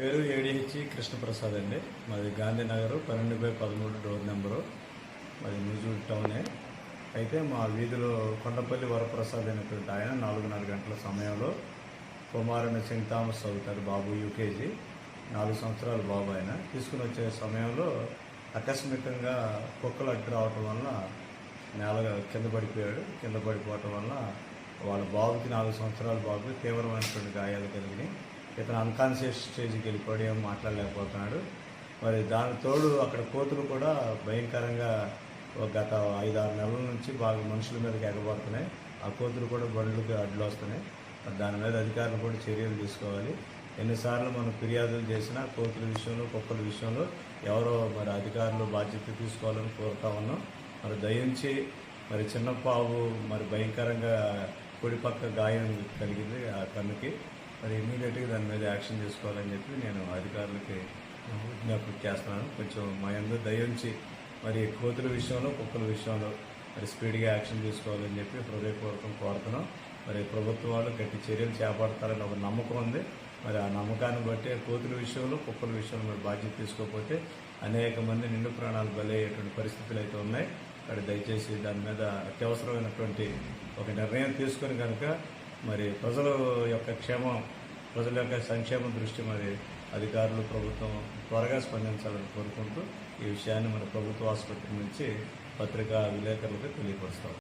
పేరు ఏడిహెచ్ కృష్ణప్రసాద్ అండి. మాది గాంధీనగర్ పన్నెండు బై పదమూడు డోర్ నెంబరు. మాది నూజూరు టౌనే. అయితే మా వీధిలో కొండపల్లి వరప్రసాద్ అనేటువంటి ఆయన నాలుగున్నర గంటల సమయంలో కుమారుని సెయింట్ థామస్ చదువుతారు బాబు యూకేజీ. నాలుగు సంవత్సరాలు బాబు ఆయన. తీసుకుని వచ్చే సమయంలో ఆకస్మికంగా కుక్కలు అడ్డు రావటం వల్ల నేలగా కింద పడిపోయాడు. కింద పడిపోవటం వల్ల వాళ్ళ బాబుకి నాలుగు సంవత్సరాల బాబుకి తీవ్రమైనటువంటి గాయాలు కలిగినాయి. ఇతను అన్కాన్షియస్ స్టేజ్కి వెళ్ళిపోయి ఏం మాట్లాడలేకపోతున్నాడు. మరి దాని తోడు అక్కడ కోతులు కూడా భయంకరంగా గత ఐదు ఆరు నెలల నుంచి బాగా మనుషుల మీదకి ఎగబడుతున్నాయి. ఆ కోతులు కూడా బండ్లకి అడ్లు వస్తున్నాయి. దాని మీద అధికారులు కూడా చర్యలు తీసుకోవాలి. ఎన్నిసార్లు మనం ఫిర్యాదులు చేసినా కోతుల విషయంలో కుక్కల విషయంలో ఎవరో మరి అధికారులు బాధ్యత తీసుకోవాలని కోరుతా ఉన్నాం. మరి దయించి మరి చిన్న పావు మరి భయంకరంగా కుడిపక్క గాయం కలిగింది ఆ కన్నుకి. మరి ఇమీడియట్గా దాని మీద యాక్షన్ తీసుకోవాలని చెప్పి నేను అధికారులకి విజ్ఞాపన చేస్తున్నాను. కొంచెం మా అందరూ దయించి మరి కోతుల విషయంలో కుక్కల విషయంలో మరి స్పీడ్గా యాక్షన్ తీసుకోవాలని చెప్పి హృదయపూర్వకం కోరుతున్నాం. మరి ప్రభుత్వం వాళ్ళు గట్టి చర్యలు చేపడతారని ఒక నమ్మకం ఉంది. మరి ఆ నమ్మకాన్ని బట్టి కోతుల విషయంలో కుక్కల విషయంలో మరి బాధ్యత తీసుకోకపోతే అనేక మంది నిండు ప్రాణాలు బలయ్యేటువంటి పరిస్థితులు అయితే ఉన్నాయి. మరి దయచేసి దాని మీద అత్యవసరమైనటువంటి ఒక నిర్ణయం తీసుకొని కనుక మరి ప్రజల యొక్క క్షేమం ప్రజల యొక్క సంక్షేమం దృష్టి మరి అధికారులు ప్రభుత్వం త్వరగా స్పందించాలని కోరుకుంటూ ఈ విషయాన్ని మన ప్రభుత్వ ఆసుపత్రి నుంచి పత్రికా విలేకరులకు తెలియపరుస్తాం.